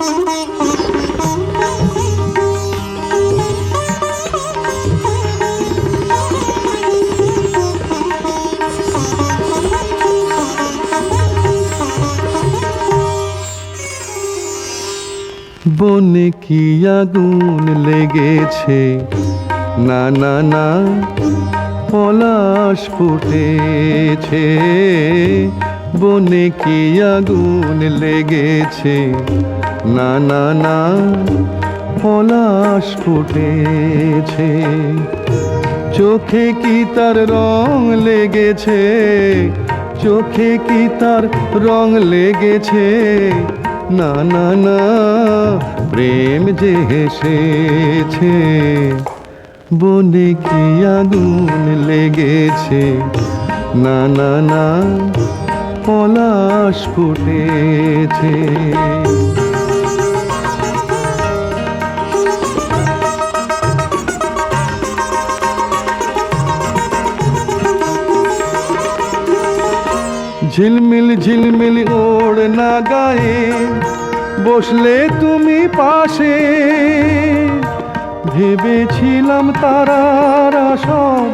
বনে কি আগুন লেগেছে? না না না পলাশ ফুটেছে। বনে কি আগুন লেগেছে? না না না, পলাশ ফুটেছে। চোখে কি তার রং লেগেছে? চোখে কি তার রং লেগেছে? না না না, প্রেম যে হেসেছে, বনে কি আগুন লেগেছে? না না না, পলাশ ফুটেছে। ঝিলমিল ঝিলমিল ওড় না গায়ে বসলে তুমি পাশে। ভেবেছিলাম তারারা সব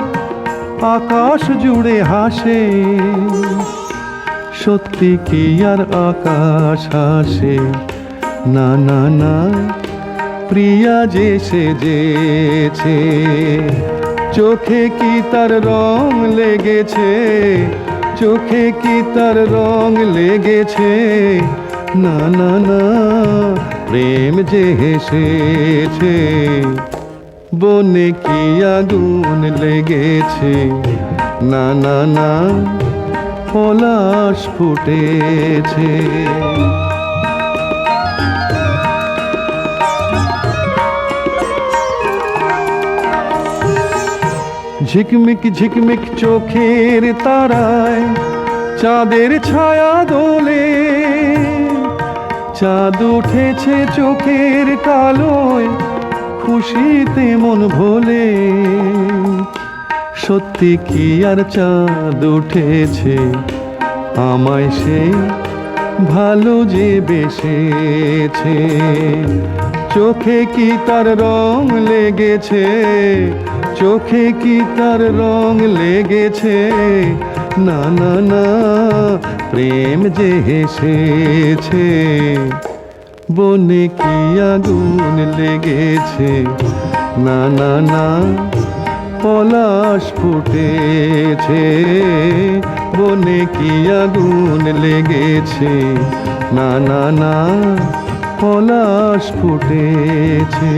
আকাশ জুড়ে হাসে। সত্যি কি আর আকাশ হাসে? না না না, প্রিয়া যে সেজেছে। চোখে কি তার রং লেগেছে? চোখে কি তার রং লেগেছে? না না না, প্রেম যে হেসেছে, বনে কি আগুন লেগেছে? না না না, পলাশ ফুটেছে। ঝিকমিক ঝিকমিক চোখের তারায়, চাঁদের ছায়া দোলে। চাঁদ উঠেছে চোখের কালোয়, খুশিতে মন ভোলে। সত্যি কি আর চাঁদ উঠেছে? আমায় সে ভালো যে বেসেছে। চোখে কি তার রং লেগেছে? চোখে কি তার রং লেগেছে? না না না, প্রেম যে হেসেছে। বনে কি আগুন লেগেছে? না না না, পলাশ ফুটেছে। বনে কি আগুন লেগেছে? না না না, পলাশ ফুটেছে।